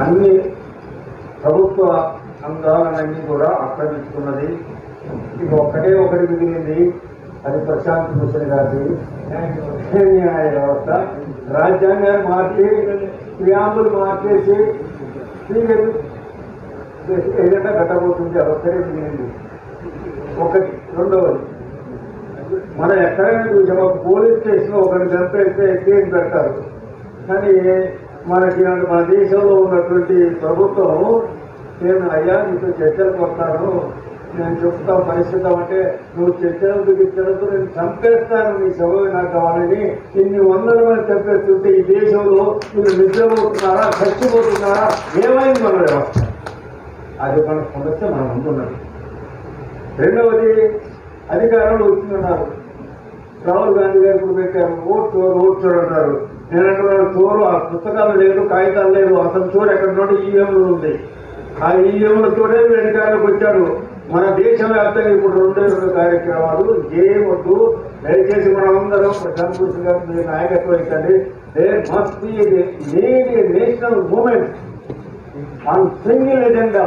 అన్ని ప్రభుత్వ అందాలన్నీ కూడా ఆక్రమించుకున్నది. ఇది ఒక్కటే ఒకటి మిగిలింది. అది ప్రశాంత్ భూషణ్ గారి న్యాయ వ్యవస్థ. రాజ్యాంగాన్ని మార్చి క్రియాంబులు మార్చేసి ఏదైనా అది ఒక్కటే మిగిలింది. ఒకటి రెండవది. మనం ఎక్కడైనా చూసాం ఒక పోలీస్ స్టేషన్లో ఒకరిని చంపేస్తే కేసు పెడతారు. కానీ మనకి మన దేశంలో ఉన్నటువంటి ప్రభుత్వం నేను అయ్యా నీతో చర్చలు కొడతాను. నేను చెప్తాం పరిస్థితి అంటే నువ్వు చర్చలకు దిగించడంతో నేను చంపేస్తాను నీ సభ నాకు కావాలని. ఇన్ని వందల మంది చంపేస్తుంటే ఈ దేశంలో మీరు నిద్రపోతున్నారా? చచ్చిపోతున్నారా? ఏమైంది మన వ్యవస్థ? అది మన సమస్య మన ముందున్నది రెండవది అధికారంలో వచ్చిందన్నారు. రాహుల్ గాంధీ గారు ఇప్పుడు పెట్టారు. ఓట్ చోరు ఓట్ చోరు అంటారు. నేను చూడు ఆ పుస్తకాలు లేదు కాగితాలు లేదు అసలు చూడు ఎక్కడ నుండి? ఈవీఎంలు ఉంది? ఆ ఈవీఎంలతోనే వీడు అధికారంలోకి వచ్చాడు. మన దేశవ్యాప్తంగా ఇప్పుడు రెండు రెండు కార్యక్రమాలు. చేయవద్దు దయచేసి మనం అందరం ప్రశాంత్ గారు మీరు నాయకత్వం ఇచ్చండి they must be need a national movement. On single agenda.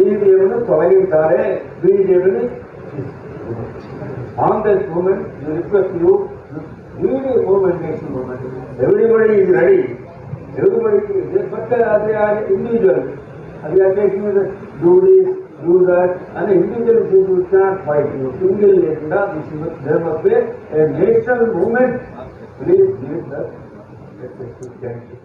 ఈవీఎంను తొలగించాలి. బీజేపీని on that movement request you. Lead a movement national movement everybody is ready everybody but అది ఇండివిజువల్ అది occasion do this do that అని individual people not fight single లేకుండా there must be a national movement please lead that thank you